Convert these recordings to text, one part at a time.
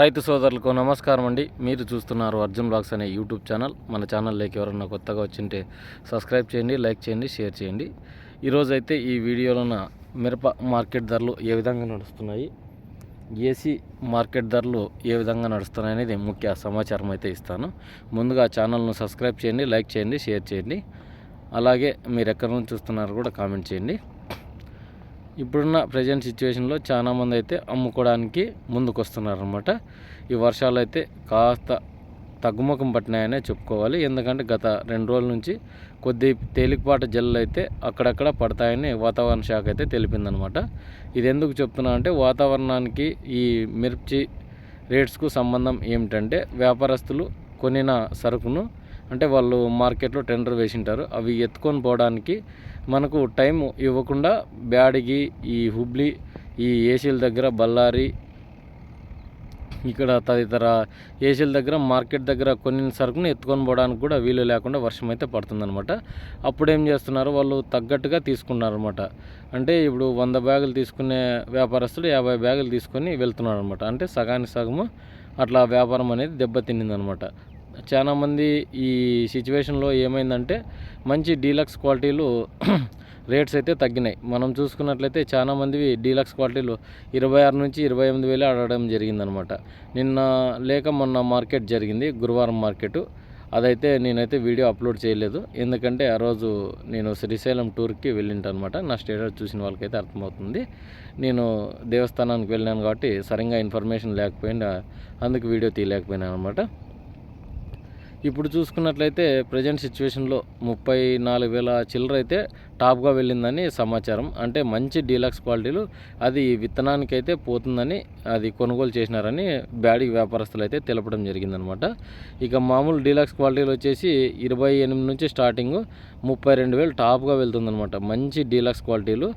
రైతు సోదరులకు నమస్కారం అండి. మీరు చూస్తున్నారు అర్జున్ బ్లాగ్స్ అనే యూట్యూబ్ ఛానల్. మన ఛానల్లోకి ఎవరన్నా కొత్తగా వచ్చింటే సబ్స్క్రైబ్ చేయండి లైక్ చేయండి షేర్ చేయండి. ఈరోజైతే ఈ వీడియోలోన మిరప మార్కెట్ ధరలు ఏ విధంగా నడుస్తున్నాయి ఏసీ మార్కెట్ ధరలు ఏ విధంగా నడుస్తున్నాయి అనేది ముఖ్య సమాచారం అయితే ఇస్తాను. ముందుగా ఛానల్ను సబ్స్క్రైబ్ చేయండి లైక్ చేయండి షేర్ చేయండి. అలాగే మీరు ఎక్కడి నుంచి చూస్తున్నారు కూడా కామెంట్ చేయండి. ఇప్పుడున్న ప్రజెంట్ సిచ్యువేషన్లో చాలామంది అయితే అమ్ముకోవడానికి ముందుకు వస్తున్నారనమాట ఈ వర్షాలు అయితే కాస్త తగ్గుముఖం పట్టినాయనే చెప్పుకోవాలి. ఎందుకంటే గత రెండు రోజుల నుంచి కొద్ది తేలికపాటి జల్లు అయితే అక్కడక్కడ పడతాయని వాతావరణ శాఖ అయితే తెలిపిందనమాట ఇది ఎందుకు చెప్తున్నా అంటే వాతావరణానికి ఈ మిర్చి రేట్స్కు సంబంధం ఏమిటంటే వ్యాపారస్తులు కొనిన సరుకును అంటే వాళ్ళు మార్కెట్లో టెండర్ వేసింటారు. అవి ఎత్తుకొని పోవడానికి మనకు టైం ఇవ్వకుండా బ్యాడిగి ఈ హుబ్లీ ఈ ఏసీల దగ్గర బళ్ళారి ఇక్కడ తదితర ఏసీల దగ్గర మార్కెట్ దగ్గర కొన్ని సరుకుని ఎత్తుకొని పోవడానికి కూడా వీలు లేకుండా వర్షం అయితే పడుతుందన్నమాట. అప్పుడు ఏం చేస్తున్నారు? వాళ్ళు తగ్గట్టుగా తీసుకున్నారు అనమాట అంటే ఇప్పుడు వంద బ్యాగులు తీసుకునే వ్యాపారస్తులు యాభై బ్యాగులు తీసుకొని వెళ్తున్నారు అనమాట అంటే సగానికి సగము అట్లా వ్యాపారం అనేది దెబ్బతిన్నిందనమాట చాలామంది ఈ సిచ్యువేషన్లో ఏమైందంటే మంచి డీలక్స్ క్వాలిటీలు రేట్స్ అయితే తగ్గినాయి. మనం చూసుకున్నట్లయితే చాలామందివి డీలక్స్ క్వాలిటీలు ఇరవై ఆరు నుంచి ఇరవై ఎనిమిది వేలు ఆడడం జరిగిందనమాట. నిన్న లేక మొన్న మార్కెట్ జరిగింది గురువారం మార్కెట్. అదైతే నేనైతే వీడియో అప్లోడ్ చేయలేదు. ఎందుకంటే ఆ రోజు నేను శ్రీశైలం టూర్కి వెళ్ళింటనమాట. నా స్టేటస్ చూసిన వాళ్ళకైతే అర్థమవుతుంది. నేను దేవస్థానానికి వెళ్ళాను కాబట్టి సరిగ్గా ఇన్ఫర్మేషన్ లేకపోయినా అందుకు వీడియో తీయలేకపోయినా అనమాట. ఇప్పుడు చూసుకున్నట్లయితే ప్రజెంట్ సిచ్యువేషన్లో ముప్పై నాలుగు వేల చిల్లర అయితే టాప్గా వెళ్ళిందని సమాచారం. అంటే మంచి డీలక్స్ క్వాలిటీలు అది విత్తనానికి అయితే పోతుందని అది కొనుగోలు చేసినారని బ్యాడీ వ్యాపారస్తులు అయితే తెలపడం జరిగిందనమాట. ఇక మామూలు డీలక్స్ క్వాలిటీలు వచ్చేసి ఇరవై ఎనిమిది నుంచి స్టార్టింగ్ ముప్పై రెండు వేలు టాప్గా వెళ్తుందనమాట. మంచి డీలక్స్ క్వాలిటీలు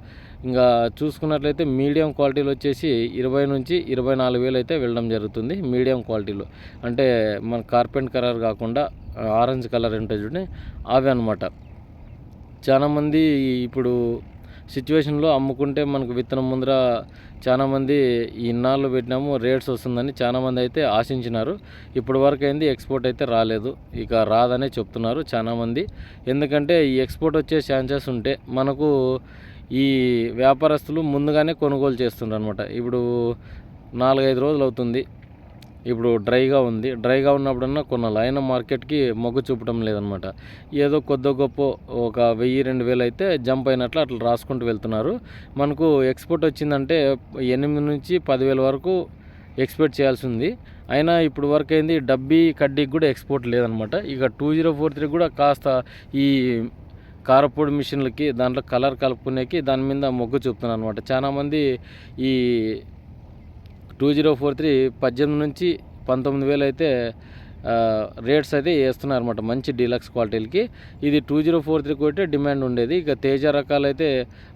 ఇంకా చూసుకున్నట్లయితే మీడియం క్వాలిటీలు వచ్చేసి ఇరవై నుంచి ఇరవై నాలుగు వేలు అయితే వెళ్ళడం జరుగుతుంది మీడియం క్వాలిటీలో. అంటే మన కార్పెంట్ కలర్ కాకుండా ఆరెంజ్ కలర్ ఉంటుంది చూడండి అవి అనమాట చాలామంది ఇప్పుడు సిచ్యువేషన్లో అమ్ముకుంటే మనకు విత్తనం ముందర చాలామంది ఇన్నాళ్ళు పెట్టినాము రేట్స్ వస్తుందని చాలామంది అయితే ఆశించినారు. ఇప్పటి వరకు అయింది ఎక్స్పోర్ట్ అయితే రాలేదు. ఇక రాదనే చెప్తున్నారు చాలామంది ఎందుకంటే ఈ ఎక్స్పోర్ట్ వచ్చే ఛాన్సెస్ ఉంటే మనకు ఈ వ్యాపారస్తులు ముందుగానే కొనుగోలు చేస్తుండ్రు అనమాట ఇప్పుడు నాలుగైదు రోజులు అవుతుంది. ఇప్పుడు డ్రైగా ఉంది. డ్రైగా ఉన్నప్పుడన్నా కొనాలి అయినా మార్కెట్కి మొగ్గు చూపడం లేదనమాట ఏదో కొద్ది గొప్ప ఒక వెయ్యి రెండు వేలు అయితే జంప్ అయినట్లు అట్లా రాసుకుంటూ వెళ్తున్నారు. మనకు ఎక్స్పోర్ట్ వచ్చిందంటే ఎనిమిది నుంచి పదివేల వరకు ఎక్స్పెక్ట్ చేయాల్సి ఉంది. అయినా ఇప్పుడు వరకు అయింది డబ్బీ కడ్డీకి కూడా ఎక్స్పోర్ట్ లేదనమాట ఇక టూ జీరో ఫోర్ త్రీ కూడా కాస్త ఈ కారపొడి మిషన్లకి దాంట్లో కలర్ కలుపుకునేకి దాని మీద మొగ్గు చూపుతున్నాను అనమాట చాలామంది ఈ టూ జీరో ఫోర్ త్రీ పద్దెనిమిది నుంచి పంతొమ్మిది వేలు అయితే రేట్స్ అయితే వేస్తున్నారు అనమాట మంచి డీలక్స్ క్వాలిటీలకి ఇది టూ జీరో ఫోర్ త్రీ కొట్టే డిమాండ్ ఉండేది. ఇక తేజ రకాలు అయితే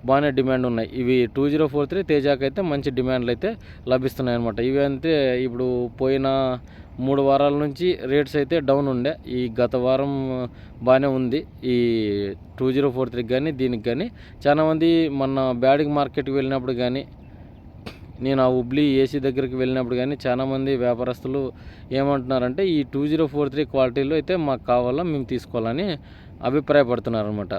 బాగానే డిమాండ్ ఉన్నాయి. ఇవి టూ జీరో ఫోర్ త్రీ తేజాకి అయితే మంచి డిమాండ్లు అయితే లభిస్తున్నాయి అనమాట ఇవి అంటే ఇప్పుడు పోయిన మూడు వారాల నుంచి రేట్స్ అయితే డౌన్ ఉండే. ఈ గత వారం బాగానే ఉంది. ఈ టూ జీరో ఫోర్ త్రీకి కానీ దీనికి కానీ చాలామంది మన బ్యాడింగ్ మార్కెట్కి వెళ్ళినప్పుడు కానీ నేను ఆ హుబ్లీ ఏసీ దగ్గరికి వెళ్ళినప్పుడు కానీ చాలామంది వ్యాపారస్తులు ఏమంటున్నారంటే ఈ టూ జీరో ఫోర్ త్రీ క్వాలిటీలో అయితే మాకు కావాలా మేము తీసుకోవాలని అభిప్రాయపడుతున్నారు అనమాట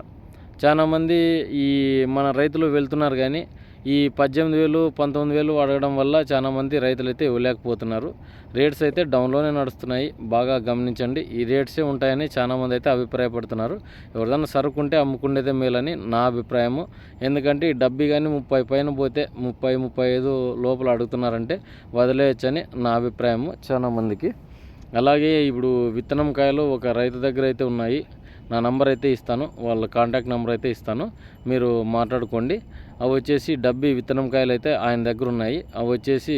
చాలామంది ఈ మన రైతులు వెళ్తున్నారు కానీ ఈ పద్దెనిమిది వేలు పంతొమ్మిది వేలు అడగడం వల్ల చాలామంది రైతులు అయితే ఇవ్వలేకపోతున్నారు. రేట్స్ అయితే డౌన్లోనే నడుస్తున్నాయి. బాగా గమనించండి. ఈ రేట్సే ఉంటాయని చాలామంది అయితే అభిప్రాయపడుతున్నారు. ఎవరిదైనా సరుకు ఉంటే అమ్ముకునేదే మేలని నా అభిప్రాయము. ఎందుకంటే ఈ డబ్బీ కానీ ముప్పై పైన పోతే ముప్పై ముప్పై ఐదు లోపల అడుగుతున్నారంటే వదిలేయచ్చని నా అభిప్రాయము చాలామందికి అలాగే ఇప్పుడు విత్తనం కాయలు ఒక రైతు దగ్గర అయితే ఉన్నాయి. నా నంబర్ అయితే ఇస్తాను వాళ్ళ కాంటాక్ట్ నెంబర్ అయితే ఇస్తాను. మీరు మాట్లాడుకోండి. అవి వచ్చేసి డబ్బీ విత్తనం కాయలు అయితే ఆయన దగ్గర ఉన్నాయి. అవి వచ్చేసి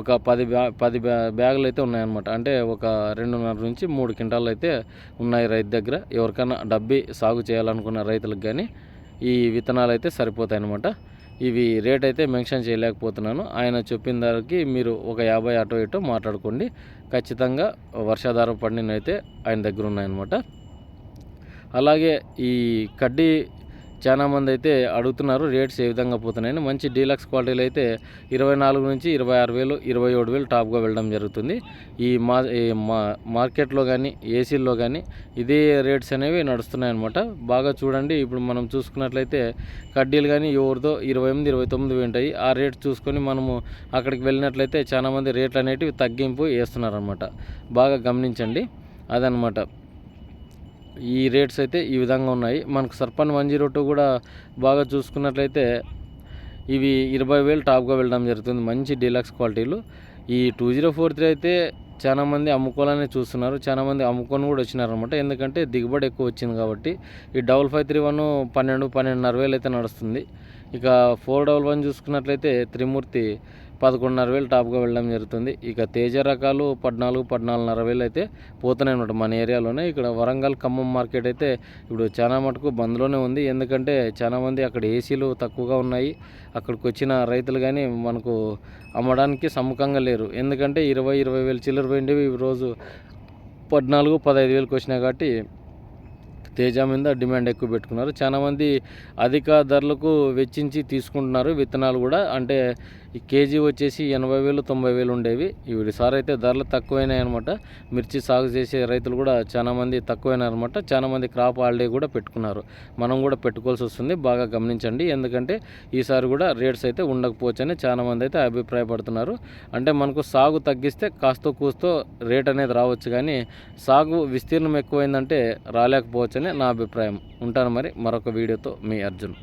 ఒక పది బ్యా పది బ్యా బ్యాగులు అయితే ఉన్నాయన్నమాట. అంటే ఒక రెండున్నర నుంచి మూడు క్వింటాలు అయితే ఉన్నాయి రైతు దగ్గర. ఎవరికైనా డబ్బీ సాగు చేయాలనుకున్న రైతులకు కానీ ఈ విత్తనాలు అయితే సరిపోతాయి అన్నమాట ఇవి రేట్ అయితే మెన్షన్ చేయలేకపోతున్నాను. ఆయన చెప్పిన ధరకి మీరు ఒక యాభై అటో ఇటో మాట్లాడుకోండి. ఖచ్చితంగా వర్షాధార పండినైతే ఆయన దగ్గర ఉన్నాయన్నమాట. అలాగే ఈ కడ్డీ చాలామంది అయితే అడుగుతున్నారు రేట్స్ ఏ విధంగా పోతున్నాయని. మంచి డీలక్స్ క్వాలిటీలు అయితే ఇరవై నాలుగు నుంచి ఇరవై ఆరు వేలు ఇరవై ఏడు వేలు టాప్గా వెళ్ళడం జరుగుతుంది. ఈ మా ఈ మా మార్కెట్లో కానీ ఏసీల్లో కానీ ఇదే రేట్స్ అనేవి నడుస్తున్నాయి అనమాట బాగా చూడండి ఇప్పుడు మనం చూసుకున్నట్లయితే కడ్డీలు కానీ ఎవరిదో ఇరవై ఎనిమిది ఇరవై తొమ్మిది ఉంటాయి. ఆ రేట్ చూసుకొని మనము అక్కడికి వెళ్ళినట్లయితే చాలామంది రేట్లు అనేటివి తగ్గింపు వేస్తున్నారనమాట బాగా గమనించండి. అదనమాట ఈ రేట్స్ అయితే ఈ విధంగా ఉన్నాయి. మనకు సర్పన్ వన్ జీరో టూ కూడా బాగా చూసుకున్నట్లయితే ఇవి ఇరవై వేలు టాప్గా వెళ్ళడం జరుగుతుంది. మంచి డీలక్స్ క్వాలిటీలు. ఈ టూ జీరో ఫోర్ త్రీ అయితే చాలా మంది అమ్ముకోవాలని చూస్తున్నారు. చాలా మంది అమ్ముకొని కూడా వచ్చినారనమాట ఎందుకంటే దిగుబడి ఎక్కువ వచ్చింది కాబట్టి ఈ డబల్ ఫైవ్ త్రీ వన్ పన్నెండు పన్నెండున్నర వేలు అయితే నడుస్తుంది. ఇక ఫోర్ డబల్ వన్ చూసుకున్నట్లయితే త్రిమూర్తి పదకొండున్నర వేలు టాప్గా వెళ్ళడం జరుగుతుంది. ఇక తేజ రకాలు పద్నాలుగు పద్నాలుగున్నర వేలు అయితే పోతున్నాయి అనమాట మన ఏరియాలోనే. ఇక్కడ వరంగల్ ఖమ్మం మార్కెట్ అయితే ఇప్పుడు చాలా మటుకు బంద్లోనే ఉంది. ఎందుకంటే చాలా మంది అక్కడ ఏసీలు తక్కువగా ఉన్నాయి. అక్కడికి వచ్చిన రైతులు కానీ మనకు అమ్మడానికి సమ్మకంగా లేరు. ఎందుకంటే ఇరవై ఇరవై వేలు చిల్లర పోయిండేవి రోజు పద్నాలుగు పదహైదు వేలకు వచ్చినాయి కాబట్టి తేజ మీద డిమాండ్ ఎక్కువ పెట్టుకున్నారు. చాలామంది అధిక ధరలకు వెచ్చించి తీసుకుంటున్నారు విత్తనాలు కూడా. అంటే ఈ కేజీ వచ్చేసి ఎనభై వేలు తొంభై వేలు ఉండేవి. ఈసారి అయితే ధరలు తక్కువైనాయి అనమాట మిర్చి సాగు చేసే రైతులు కూడా చాలా మంది చాలామంది క్రాప్ హాలిడే కూడా పెట్టుకున్నారు. మనం కూడా పెట్టుకోవాల్సి వస్తుంది. బాగా గమనించండి. ఎందుకంటే ఈసారి కూడా రేట్స్ అయితే ఉండకపోవచ్చని అని చాలామంది అయితే అభిప్రాయపడుతున్నారు. అంటే మనకు సాగు తగ్గిస్తే కాస్త కూస్తో రేట్ అనేది రావచ్చు కానీ సాగు విస్తీర్ణం ఎక్కువైందంటే రాలేకపోవచ్చని నా అభిప్రాయం. ఉంటాను మరి. మరొక వీడియోతో మీ అర్జున్.